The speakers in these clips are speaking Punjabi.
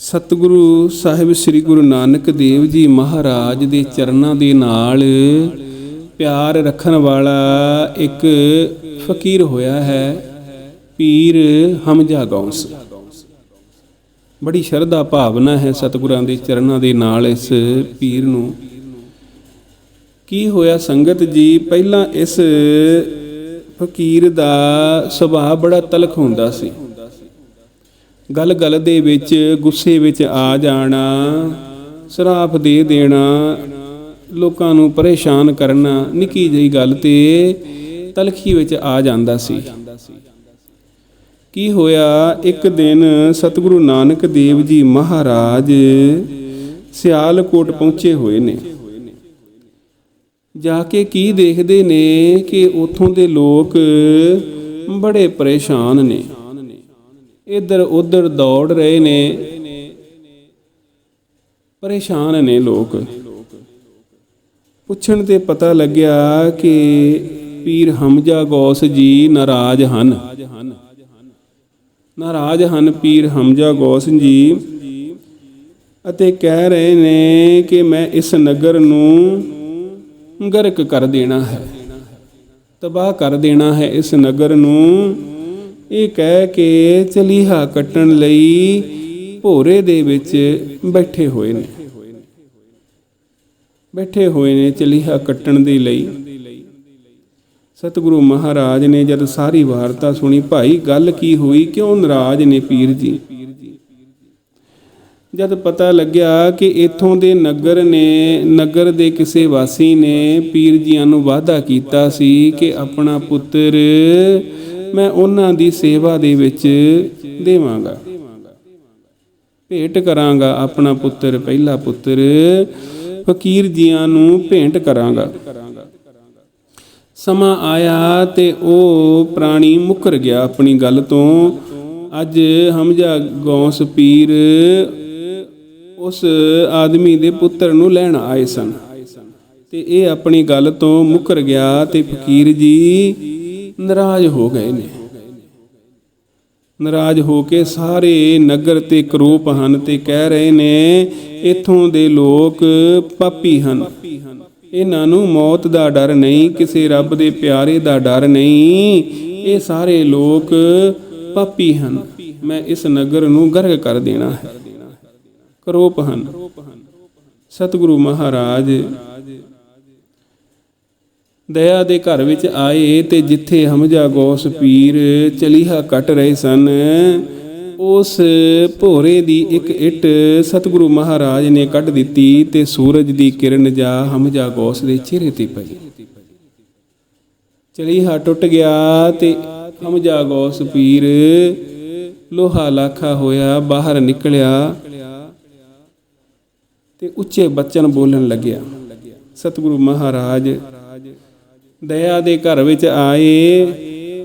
ਸਤਿਗੁਰੂ ਸਾਹਿਬ ਸ੍ਰੀ ਗੁਰੂ ਨਾਨਕ ਦੇਵ ਜੀ ਮਹਾਰਾਜ ਦੇ ਚਰਨਾਂ ਦੇ ਨਾਲ ਪਿਆਰ ਰੱਖਣ ਵਾਲਾ ਇੱਕ ਫਕੀਰ ਹੋਇਆ ਹੈ, ਪੀਰ ਹਮਜਾ ਗੌਂਸ। ਬੜੀ ਸ਼ਰਧਾ ਭਾਵਨਾ ਹੈ ਸਤਿਗੁਰਾਂ ਦੇ ਚਰਨਾਂ ਦੇ ਨਾਲ ਇਸ ਪੀਰ ਨੂੰ। ਕੀ ਹੋਇਆ ਸੰਗਤ ਜੀ? ਪਹਿਲਾਂ ਇਸ ਫਕੀਰ ਦਾ ਸੁਭਾਅ ਬੜਾ ਤਲਖ ਹੁੰਦਾ ਸੀ। ਗੱਲ ਗੱਲ ਦੇ ਵਿੱਚ ਗੁੱਸੇ ਵਿੱਚ ਆ ਜਾਣਾ, ਸ਼ਰਾਪ ਦੇ ਦੇਣਾ, ਲੋਕਾਂ ਨੂੰ ਪਰੇਸ਼ਾਨ ਕਰਨਾ, ਨਿੱਕੀ ਜਿਹੀ ਗੱਲ ਤੇ ਤਲਖੀ ਵਿੱਚ ਆ ਜਾਂਦਾ ਸੀ। ਕੀ ਹੋਇਆ? ਇੱਕ ਦਿਨ ਸਤਿਗੁਰੂ ਨਾਨਕ ਦੇਵ ਜੀ ਮਹਾਰਾਜ ਸਿਆਲਕੋਟ ਪਹੁੰਚੇ ਹੋਏ ਨੇ। ਜਾ ਕੇ ਕੀ ਦੇਖਦੇ ਨੇ ਕਿ ਉਥੋਂ ਦੇ ਲੋਕ ਬੜੇ ਪਰੇਸ਼ਾਨ ਨੇ। ਇੱਧਰ ਉੱਧਰ ਦੌੜ ਰਹੇ ਨੇ। ਪਰੇਸ਼ਾਨ ਨੇ ਲੋਕ। ਪੁੱਛਣ ਤੇ ਪਤਾ ਲੱਗਿਆ ਕਿ ਪੀਰ ਹਮਜਾ ਗੌਸ ਜੀ ਨਾਰਾਜ਼ ਹਨ। ਨਾਰਾਜ਼ ਹਨ ਪੀਰ ਹਮਜਾ ਗੌਸ ਜੀ ਅਤੇ ਕਹਿ ਰਹੇ ਨੇ ਕਿ ਮੈਂ ਇਸ ਨਗਰ ਨੂੰ ਗਰਕ ਕਰ ਦੇਣਾ ਹੈ। ਤਬਾਹ ਕਰ ਦੇਣਾ ਹੈ ਇਸ ਨਗਰ ਨੂੰ ਇਹ ਕਹਿ ਕੇ ਚਲੀਹਾ ਕੱਟਣ ਲਈ ਭੋਰੇ ਦੇ ਵਿੱਚ ਬੈਠੇ ਹੋਏ ਨੇ। ਬੈਠੇ ਹੋਏ ਨੇ ਚਲੀਹਾ ਕੱਟਣ ਦੇ ਲਈ। ਸਤਿਗੁਰੂ ਮਹਾਰਾਜ ਨੇ ਜਦ ਸਾਰੀ ਵਾਰਤਾ ਸੁਣੀ, ਭਾਈ, ਗੱਲ ਕੀ ਹੋਈ? ਕਿਉਂ ਨਾਰਾਜ਼ ਨੇ ਪੀਰ ਜੀ? ਜਦ ਪਤਾ ਲੱਗਿਆ ਕਿ ਇਥੋਂ ਦੇ ਨਗਰ ਨੇ, ਨਗਰ ਦੇ ਕਿਸੇ ਵਾਸੀ ਨੇ ਪੀਰ ਜੀਆਂ ਨੂੰ ਵਾਅਦਾ ਕੀਤਾ ਸੀ ਕਿ ਆਪਣਾ ਪੁੱਤਰ ਮੈਂ ਉਹਨਾਂ ਦੀ ਸੇਵਾ ਦੇ ਵਿੱਚ ਦੇਵਾਂਗਾ। ਭੇਟ ਕਰਾਂਗਾ ਆਪਣਾ ਪੁੱਤਰ, ਪਹਿਲਾ ਪੁੱਤਰ। ਫਕੀਰ ਜੀਆਂ ਨੂੰ ਭੇਂਟ ਕਰਾਂਗਾ। ਸਮਾਂ ਆਇਆ ਤੇ ਉਹ ਪ੍ਰਾਣੀ ਮੁਕਰ ਗਿਆ ਆਪਣੀ ਗੱਲ ਤੋਂ। ਅੱਜ ਹਮਜਾ ਗੌਸ ਪੀਰ ਉਸ ਆਦਮੀ ਦੇ ਪੁੱਤਰ ਨੂੰ ਲੈਣ ਆਏ ਸਨ। ਤੇ ਇਹ ਆਪਣੀ ਗੱਲ ਤੋਂ ਮੁਕਰ ਗਿਆ ਤੇ ਫਕੀਰ ਜੀ ਨਾਰਾਜ਼ ਹੋ ਗਏ ਨੇ। ਨਾਰਾਜ਼ ਹੋ ਕੇ ਸਾਰੇ ਨਗਰ ਤੇ ਕਰੂਪ ਹਨ ਤੇ ਕਹਿ ਰਹੇ ਨੇ, ਇਥੋਂ ਦੇ ਲੋਕ ਪਾਪੀ ਹਨ। ਇਹਨਾਂ ਨੂੰ ਮੌਤ ਦਾ ਡਰ ਨਹੀਂ, ਕਿਸੇ ਰੱਬ ਦੇ ਪਿਆਰੇ ਦਾ ਡਰ ਨਹੀਂ। ਇਹ ਸਾਰੇ ਲੋਕ ਪਾਪੀ ਹਨ। ਮੈਂ ਇਸ ਨਗਰ ਨੂੰ ਗਰਗ ਕਰ ਦੇਣਾ ਹੈ। ਕਰੋਪ ਹਨ। ਸਤਿਗੁਰੂ ਮਹਾਰਾਜ ਦਇਆ ਦੇ ਘਰ ਵਿੱਚ ਆਏ ਤੇ ਜਿੱਥੇ ਹਮਜਾ ਗੌਸ ਪੀਰ ਚਲੀਹਾ ਕੱਟ ਰਹੇ ਸਨ, ਉਸ ਭੋਰੇ ਦੀ ਇੱਕ ਇੱਟ ਸਤਿਗੁਰੂ ਮਹਾਰਾਜ ਨੇ ਕੱਢ ਦਿੱਤੀ ਤੇ ਸੂਰਜ ਦੀ ਕਿਰਨ ਜਾ ਹਮਜਾ ਗੌਸ ਦੇ ਚਿਹਰੇ ਤੇ ਪਈ। ਚਲੀਹਾ ਟੁੱਟ ਗਿਆ ਤੇ ਹਮਜਾ ਗੌਸ ਪੀਰ ਲੋਹਾ ਲਾਖਾ ਹੋਇਆ ਬਾਹਰ ਨਿਕਲਿਆ ਤੇ ਉੱਚੇ ਬਚਨ ਬੋਲਣ ਲੱਗਿਆ। ਸਤਿਗੁਰੂ ਮਹਾਰਾਜ ਦਇਆ ਦੇ ਘਰ ਵਿੱਚ ਆਏ।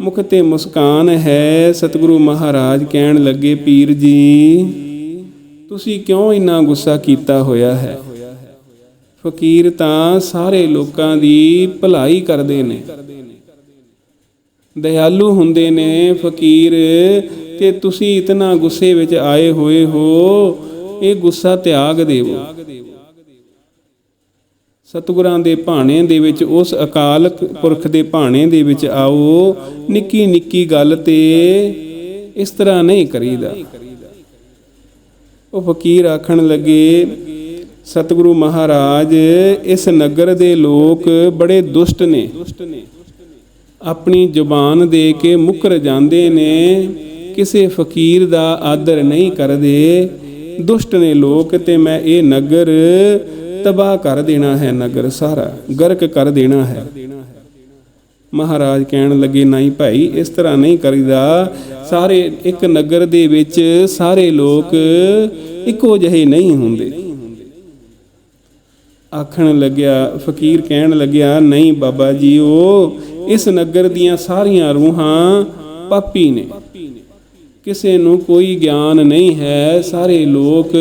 ਮੁਖ ਤੇ ਮੁਸਕਾਨ ਹੈ, ਸਤਿਗੁਰੂ ਮਹਾਰਾਜ ਕਹਿਣ ਲੱਗੇ, ਪੀਰ ਜੀ, ਤੁਸੀਂ ਕਿਉਂ ਇੰਨਾ ਗੁੱਸਾ ਕੀਤਾ ਹੋਇਆ ਹੈ? ਫਕੀਰ ਤਾਂ ਸਾਰੇ ਲੋਕਾਂ ਦੀ ਭਲਾਈ ਕਰਦੇ ਨੇ। ਦਇਆਲੂ ਹੁੰਦੇ ਨੇ, ਫਕੀਰ, ਤੇ ਤੁਸੀਂ ਇਤਨਾ ਗੁੱਸੇ ਵਿੱਚ ਆਏ ਹੋਏ ਹੋ, ਇਹ ਗੁੱਸਾ ਤਿਆਗ ਦੇਵੋ। ਸਤਿਗੁਰਾਂ ਦੇ ਭਾਣੇ ਦੇ ਵਿੱਚ, ਉਸ ਅਕਾਲ ਪੁਰਖ ਦੇ ਭਾਣੇ ਦੇ ਵਿੱਚ ਆਓ। ਨਿੱਕੀ ਨਿੱਕੀ ਗੱਲ ਤੇ ਇਸ ਤਰ੍ਹਾਂ ਨਹੀਂ ਕਰੀਦਾ। ਉਹ ਫਕੀਰ ਆਖਣ ਲੱਗੇ, ਸਤਿਗੁਰੂ ਮਹਾਰਾਜ, ਇਸ ਨਗਰ ਦੇ ਲੋਕ ਬੜੇ ਦੁਸ਼ਟ ਨੇ। ਆਪਣੀ ਜ਼ੁਬਾਨ ਦੇ ਕੇ ਮੁਕਰ ਜਾਂਦੇ ਨੇ। ਕਿਸੇ ਫਕੀਰ ਦਾ ਆਦਰ ਨਹੀਂ ਕਰਦੇ। ਦੁਸ਼ਟ ਨੇ ਲੋਕ ਤੇ ਮੈਂ ਇਹ ਨਗਰ ਤਬਾਹ ਕਰ ਦੇਣਾ ਹੈ ਨਗਰ ਸਾਰਾ, ਗਰਕ ਕਰ ਦੇਣਾ ਹੈ। ਮਹਾਰਾਜ ਕਹਿਣ ਲੱਗੇ, ਨਹੀਂ ਭਾਈ, ਇਸ ਤਰ੍ਹਾਂ ਨਹੀਂ ਕਰੀਦਾ। ਸਾਰੇ ਇੱਕ ਨਗਰ ਦੇ ਵਿੱਚ ਸਾਰੇ ਲੋਕ ਇੱਕੋ ਜਿਹੇ ਨਹੀਂ ਹੁੰਦੇ। ਆਖਣ ਲੱਗਿਆ, ਫਕੀਰ ਕਹਿਣ ਲੱਗਿਆ, ਨਹੀਂ ਬਾਬਾ ਜੀ ਉਹ ਇਸ ਨਗਰ ਦੀਆਂ ਸਾਰੀਆਂ ਰੂਹਾਂ ਪਾਪੀ ਨੇ। ਕਿਸੇ ਨੂੰ ਕੋਈ ਗਿਆਨ ਨਹੀਂ ਹੈ। ਸਾਰੇ ਲੋਕ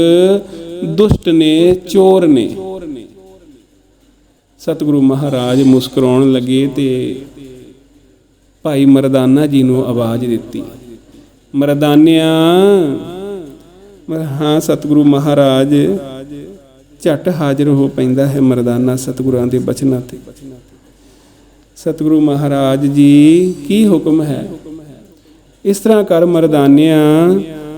ਦੁਸ਼ਟ ਨੇ, ਚੋਰ ਨੇ। ਸਤਿਗੁਰੂ ਮਹਾਰਾਜ ਮੁਸਕਰਾਉਣ ਲੱਗੇ ਤੇ ਭਾਈ ਮਰਦਾਨਾ ਜੀ ਨੂੰ ਆਵਾਜ਼ ਦਿੱਤੀ। ਮਰਦਾਨਿਆ ਹਾਂ ਸਤਿਗੁਰੂ ਮਹਾਰਾਜ, ਝਟ ਹਾਜ਼ਰ ਹੋ ਪੈਂਦਾ ਹੈ ਮਰਦਾਨਾ ਸਤਿਗੁਰਾਂ ਦੇ ਬਚਨਾਂ ਤੇ। ਸਤਿਗੁਰੂ ਮਹਾਰਾਜ ਜੀ, ਕੀ ਹੁਕਮ ਹੈ? ਇਸ ਤਰ੍ਹਾਂ ਕਰ ਮਰਦਾਨਿਆਂ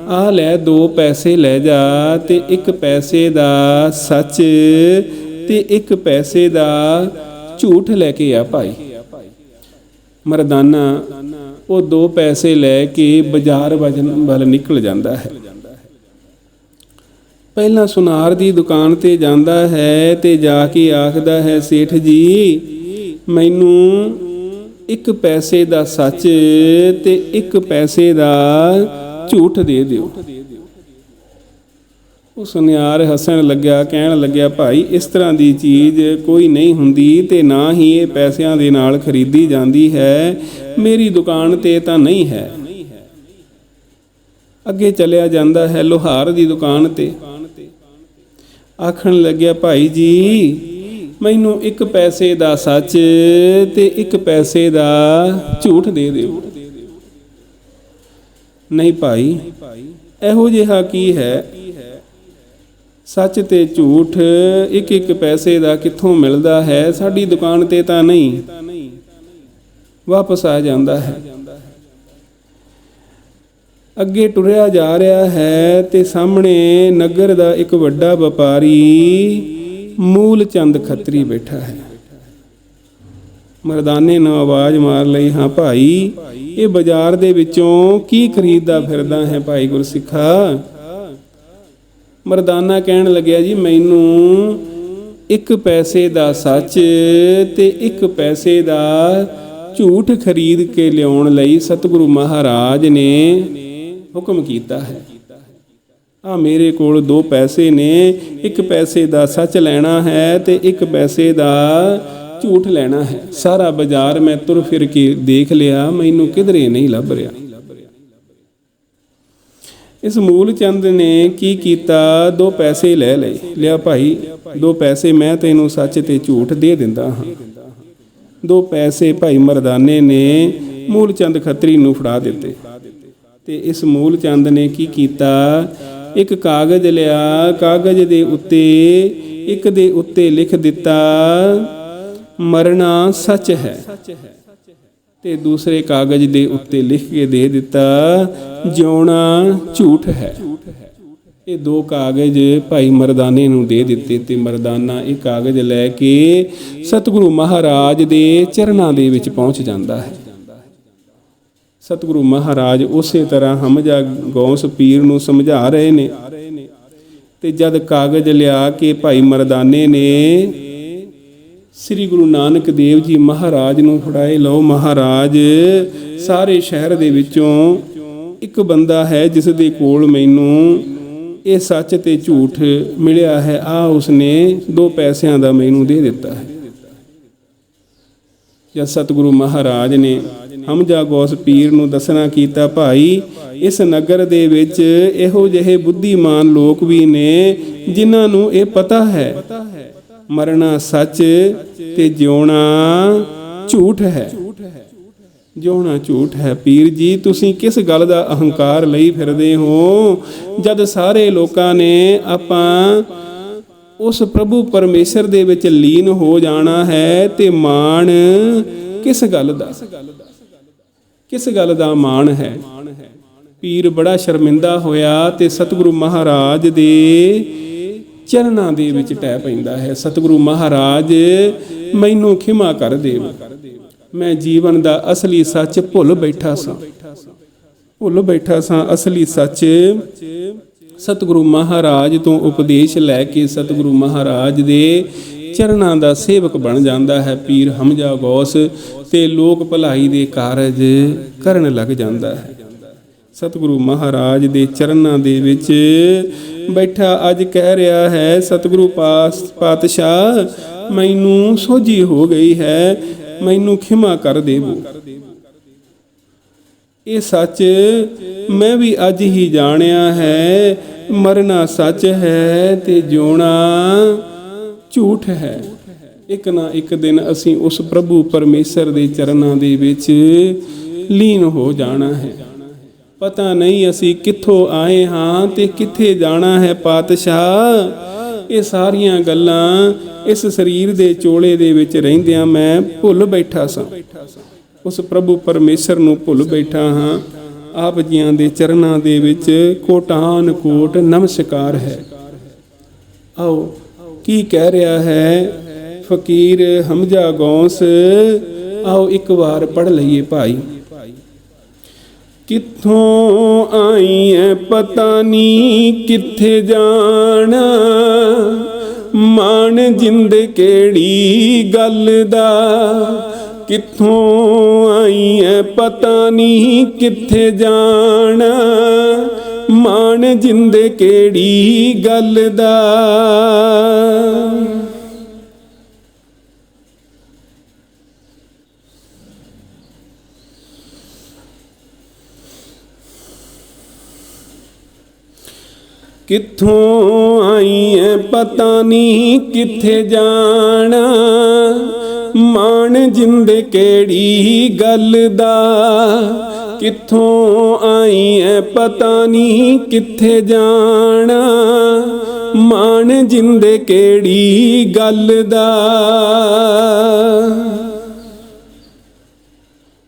ਆ ਲੈ ਦੋ ਪੈਸੇ ਲੈ ਜਾ ਤੇ ਇੱਕ ਪੈਸੇ ਦਾ ਸੱਚ ਤੇ ਇੱਕ ਪੈਸੇ ਦਾ ਝੂਠ ਲੈ ਕੇ ਆ ਭਾਈ। ਮਰਦਾਨਾ, ਉਹ ਦੋ ਪੈਸੇ ਲੈ ਕੇ ਬਾਜ਼ਾਰ ਵਜਨ ਵੱਲ ਨਿਕਲ ਜਾਂਦਾ ਹੈ। ਪਹਿਲਾਂ ਸੁਨਾਰ ਦੀ ਦੁਕਾਨ ਤੇ ਜਾਂਦਾ ਹੈ ਤੇ ਜਾ ਕੇ ਆਖਦਾ ਹੈ, ਸੇਠ ਜੀ, ਮੈਨੂੰ ਇੱਕ ਪੈਸੇ ਦਾ ਸੱਚ ਤੇ ਇੱਕ ਪੈਸੇ ਦਾ ਝੂਠ ਦੇ ਦਿਓ। ਉਹ ਸੁਨਿਆਰ ਹੱਸਣ ਲੱਗਿਆ, ਕਹਿਣ ਲੱਗਿਆ, ਭਾਈ, ਇਸ ਤਰ੍ਹਾਂ ਦੀ ਚੀਜ਼ ਕੋਈ ਨਹੀਂ ਹੁੰਦੀ ਤੇ ਨਾ ਹੀ ਇਹ ਪੈਸਿਆਂ ਦੇ ਨਾਲ ਖਰੀਦੀ ਜਾਂਦੀ ਹੈ। ਮੇਰੀ ਦੁਕਾਨ ਤੇ ਤਾਂ ਨਹੀਂ ਹੈ। ਅੱਗੇ ਚਲਿਆ ਜਾਂਦਾ ਹੈ ਲੋਹਾਰ ਦੀ ਦੁਕਾਨ ਤੇ। ਆਖਣ ਲੱਗਿਆ, ਭਾਈ ਜੀ, ਮੈਨੂੰ ਇੱਕ ਪੈਸੇ ਦਾ ਸੱਚ ਤੇ ਇੱਕ ਪੈਸੇ ਦਾ ਝੂਠ ਦੇ ਦਿਓ। ਨਹੀਂ ਭਾਈ, ਇਹੋ ਜਿਹਾ ਕੀ ਹੈ? ਸੱਚ ਤੇ ਝੂਠ ਇੱਕ ਇੱਕ ਪੈਸੇ ਦਾ ਕਿੱਥੋਂ ਮਿਲਦਾ ਹੈ? ਸਾਡੀ ਦੁਕਾਨ ਤੇ ਤਾਂ ਨਹੀਂ। ਵਾਪਸ ਆ ਜਾਂਦਾ ਹੈ। ਅੱਗੇ ਟੁਰਿਆ ਜਾ ਰਿਹਾ ਹੈ ਤੇ ਸਾਹਮਣੇ ਨਗਰ ਦਾ ਇੱਕ ਵੱਡਾ ਵਪਾਰੀ ਮੂਲ ਚੰਦ ਖੱਤਰੀ ਬੈਠਾ ਹੈ। ਮਰਦਾਨੇ ਨੂੰ ਆਵਾਜ਼ ਮਾਰ ਲਈ, ਹਾਂ ਭਾਈ, ਇਹ ਬਾਜ਼ਾਰ ਦੇ ਵਿੱਚੋਂ ਕੀ ਖਰੀਦਦਾ ਫਿਰਦਾ ਹੈ ਭਾਈ ਗੁਰਸਿੱਖਾ? ਮਰਦਾਨਾ ਕਹਿਣ ਲੱਗਿਆ ਜੀ, ਮੈਨੂੰ ਇੱਕ ਪੈਸੇ ਦਾ ਸੱਚ ਤੇ ਇੱਕ ਪੈਸੇ ਦਾ ਝੂਠ ਖਰੀਦ ਕੇ ਲਿਆਉਣ ਲਈ ਸਤਿਗੁਰੂ ਮਹਾਰਾਜ ਨੇ ਹੁਕਮ ਕੀਤਾ ਹੈ। ਆ ਮੇਰੇ ਕੋਲ ਦੋ ਪੈਸੇ ਨੇ, ਇੱਕ ਪੈਸੇ ਦਾ ਸੱਚ ਲੈਣਾ ਹੈ ਤੇ ਇੱਕ ਪੈਸੇ ਦਾ ਝੂਠ ਲੈਣਾ ਹੈ। ਸਾਰਾ ਬਾਜ਼ਾਰ ਮੈਂ ਤੁਰ ਫਿਰ ਕੇ ਦੇਖ ਲਿਆ, ਮੈਨੂੰ ਕਿਧਰੇ ਨਹੀਂ ਲੱਭ ਰਿਹਾ। ਇਸ ਮੂਲ ਚੰਦ ਨੇ ਕੀ ਕੀਤਾ? ਦੋ ਪੈਸੇ ਲੈ ਲਏ। ਲਿਆ ਭਾਈ, ਦੋ ਪੈਸੇ ਮੈਂ ਤੈਨੂੰ ਸੱਚ ਤੇ ਝੂਠ ਦੇ ਦਿੰਦਾ ਹਾਂ। ਦੋ ਪੈਸੇ ਭਾਈ ਮਰਦਾਨੇ ਨੇ ਮੂਲ ਚੰਦ ਖੱਤਰੀ ਨੂੰ ਫੜਾ ਦਿੱਤੇ। ਤੇ ਇਸ ਮੂਲ ਚੰਦ ਨੇ ਕੀ ਕੀਤਾ? ਇੱਕ ਕਾਗਜ਼ ਲਿਆ। ਕਾਗਜ਼ ਦੇ ਉੱਤੇ, ਇੱਕ ਦੇ ਉੱਤੇ ਲਿਖ ਦਿੱਤਾ, ਮਰਨਾ ਸੱਚ ਹੈ। ਤੇ ਦੂਸਰੇ ਕਾਗਜ਼ ਦੇ ਉੱਤੇ ਲਿਖ ਕੇ ਦੇ ਦਿੱਤਾ, ਜਿਉਣਾ ਝੂਠ ਹੈ। ਇਹ ਦੋ ਕਾਗਜ਼ ਭਾਈ ਮਰਦਾਨੇ ਨੂੰ ਦੇ ਦਿੱਤੇ ਤੇ ਮਰਦਾਨਾ ਇਹ ਕਾਗਜ਼ ਲੈ ਕੇ ਸਤਿਗੁਰੂ ਮਹਾਰਾਜ ਦੇ ਚਰਨਾਂ ਦੇ ਵਿੱਚ ਪਹੁੰਚ ਜਾਂਦਾ ਹੈ। ਸਤਿਗੁਰੂ ਮਹਾਰਾਜ ਉਸੇ ਤਰ੍ਹਾਂ ਹਮਜਾ ਗੌਸ ਪੀਰ ਨੂੰ ਸਮਝਾ ਰਹੇ ਨੇ ਤੇ ਜਦ ਕਾਗਜ਼ ਲਿਆ ਕੇ ਭਾਈ ਮਰਦਾਨੇ ਨੇ ਸ੍ਰੀ ਗੁਰੂ ਨਾਨਕ ਦੇਵ ਜੀ ਮਹਾਰਾਜ ਨੂੰ ਫੜਾਏ ਲਓ ਮਹਾਰਾਜ। ਸਾਰੇ ਸ਼ਹਿਰ ਦੇ ਵਿੱਚੋਂ ਇੱਕ ਬੰਦਾ ਹੈ ਜਿਸ ਦੇ ਕੋਲ ਮੈਨੂੰ ਇਹ ਸੱਚ ਤੇ ਝੂਠ ਮਿਲਿਆ ਹੈ। ਆ ਉਸਨੇ ਦੋ ਪੈਸਿਆਂ ਦਾ ਮੈਨੂੰ ਦੇ ਦਿੱਤਾ ਹੈ। ਜਦ ਸਤਿਗੁਰੂ ਮਹਾਰਾਜ ਨੇ ਹਮਜਾ ਗੌਸ ਪੀਰ ਨੂੰ ਦੱਸਣਾ ਕੀਤਾ, ਭਾਈ, ਇਸ ਨਗਰ ਦੇ ਵਿੱਚ ਇਹੋ ਜਿਹੇ ਬੁੱਧੀਮਾਨ ਲੋਕ ਵੀ ਨੇ ਜਿਨ੍ਹਾਂ ਨੂੰ ਇਹ ਪਤਾ ਹੈ। ਮਰਨਾ ਸੱਚ ਤੇ ਜਿਉਣਾ ਝੂਠ ਹੈ। ਜਿਉਣਾ ਝੂਠ ਹੈ। ਪੀਰ ਜੀ, ਤੁਸੀਂ ਕਿਸ ਗੱਲ ਦਾ ਅਹੰਕਾਰ ਲਈ ਫਿਰਦੇ ਹੋ? ਜਦ ਸਾਰੇ ਲੋਕਾਂ ਨੇ ਆਪਾਂ ਉਸ ਪ੍ਰਭੂ ਪਰਮੇਸ਼ਰ ਦੇ ਵਿੱਚ ਲੀਨ ਹੋ ਜਾਣਾ ਹੈ ਤੇ ਮਾਣ ਕਿਸ ਗੱਲ ਦਾ? ਕਿਸ ਗੱਲ ਦਾ ਮਾਣ ਹੈ? ਪੀਰ ਬੜਾ ਸ਼ਰਮਿੰਦਾ ਹੋਇਆ ਤੇ ਸਤਿਗੁਰੂ ਮਹਾਰਾਜ ਦੇ ਚਰਨਾਂ ਦੇ ਵਿੱਚ ਟਹਿ ਪੈਂਦਾ ਹੈ। ਸਤਿਗੁਰੂ ਮਹਾਰਾਜ, ਮੈਨੂੰ ਖਿਮਾ ਕਰ ਦੇਵ। ਮੈਂ ਜੀਵਨ ਦਾ ਅਸਲੀ ਸੱਚ ਭੁੱਲ ਬੈਠਾ ਸਾਂ। ਭੁੱਲ ਬੈਠਾ ਸਾਂ ਅਸਲੀ ਸੱਚ। ਸਤਿਗੁਰੂ ਮਹਾਰਾਜ ਤੋਂ ਉਪਦੇਸ਼ ਲੈ ਕੇ ਸਤਿਗੁਰੂ ਮਹਾਰਾਜ ਦੇ ਚਰਨਾਂ ਦਾ ਸੇਵਕ ਬਣ ਜਾਂਦਾ ਹੈ। ਪੀਰ ਹਮਜਾ ਗੌਸ ਤੇ ਲੋਕ ਭਲਾਈ ਦੇ ਕਾਰਜ ਕਰਨ ਲੱਗ ਜਾਂਦਾ ਹੈ। ਸਤਿਗੁਰੂ ਮਹਾਰਾਜ ਦੇ ਚਰਨਾਂ ਦੇ ਵਿੱਚ ਬੈਠਾ ਅੱਜ ਕਹਿ ਰਿਹਾ ਹੈ, ਸਤਿਗੁਰੂ ਪਾਸ ਪਾਤਸ਼ਾਹ, ਮੈਨੂੰ ਸੋਝੀ ਹੋ ਗਈ ਹੈ, ਮੈਨੂੰ ਖਿਮਾ ਕਰ ਦੇਵੋ। ਇਹ ਸੱਚ ਮੈਂ ਵੀ ਅੱਜ ਹੀ ਜਾਣਿਆ ਹੈ, ਮਰਨਾ ਸੱਚ ਹੈ ਤੇ ਜਿਉਣਾ ਝੂਠ ਹੈ। ਇੱਕ ਨਾ ਇੱਕ ਦਿਨ ਅਸੀਂ ਉਸ ਪ੍ਰਭੂ ਪਰਮੇਸ਼ਰ ਦੇ ਚਰਨਾਂ ਦੇ ਵਿੱਚ ਲੀਨ ਹੋ ਜਾਣਾ ਹੈ। ਪਤਾ ਨਹੀਂ ਅਸੀਂ ਕਿੱਥੋਂ ਆਏ ਹਾਂ ਤੇ ਕਿੱਥੇ ਜਾਣਾ ਹੈ ਪਾਤਸ਼ਾਹ। ਇਹ ਸਾਰੀਆਂ ਗੱਲਾਂ ਇਸ ਸਰੀਰ ਦੇ ਚੋਲੇ ਦੇ ਵਿੱਚ ਰਹਿੰਦਿਆਂ ਮੈਂ ਭੁੱਲ ਬੈਠਾ ਸਾਂ। ਉਸ ਪ੍ਰਭੂ ਪਰਮੇਸ਼ਰ ਨੂੰ ਭੁੱਲ ਬੈਠਾ ਹਾਂ। ਆਪ ਜੀਆਂ ਦੇ ਚਰਨਾਂ ਦੇ ਵਿੱਚ ਕੋਟਾਨ ਕੋਟ ਨਮਸਕਾਰ ਹੈ। ਆਓ, ਕੀ ਕਹਿ ਰਿਹਾ ਹੈ? ਫਕੀਰ ਹਮਜ਼ਾ ਗੌਸ, ਆਓ ਇੱਕ ਵਾਰ ਪੜ ਲਈਏ ਭਾਈ। ਕਿੱਥੋਂ ਆਈ ਐ ਪਤਾ ਨਹੀਂ ਕਿੱਥੇ ਜਾਣਾ। ਮਾਣ ਜਿੰਦ ਕਿਹੜੀ ਗੱਲ ਦਾ। ਕਿੱਥੋਂ ਆਈ ਐ ਪਤਾ ਨਹੀਂ ਕਿੱਥੇ ਜਾਣਾ। ਮਾਣ ਜਿੰਦ ਕਿਹੜੀ ਗੱਲ ਦਾ। ਕਿੱਥੋਂ ਆਈ ਐ ਪਤਾ ਨਹੀਂ ਕਿੱਥੇ ਜਾਣਾ। ਮਾਣ ਜਿੰਦ ਕਿਹੜੀ ਗੱਲ ਦਾ। ਕਿੱਥੋਂ ਆਈ ਐ ਪਤਾ ਨਹੀਂ ਕਿੱਥੇ ਜਾਣਾ। ਮਾਣ ਜਿੰਦ ਕਿਹੜੀ ਗੱਲ ਦਾ।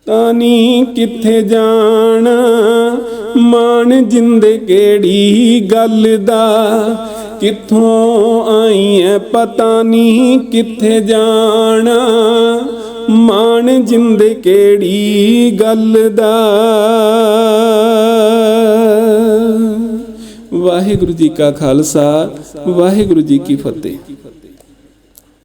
ਤਾਨੀ ਕਿੱਥੇ ਜਾਣਾ। ਮਾਣ ਜਿੰਦ ਕਿਹੜੀ ਗੱਲ ਦਾ? ਕਿੱਥੋਂ ਆਈ ਐ ਪਤਾ ਨਹੀਂ ਕਿੱਥੇ ਜਾਣਾ? ਮਾਣ ਜਿੰਦ ਕਿਹੜੀ ਗੱਲ ਦਾ? ਵਾਹਿਗੁਰੂ ਜੀ ਕਾ ਖਾਲਸਾ, ਵਾਹਿਗੁਰੂ ਜੀ ਕੀ ਫਤਿਹ।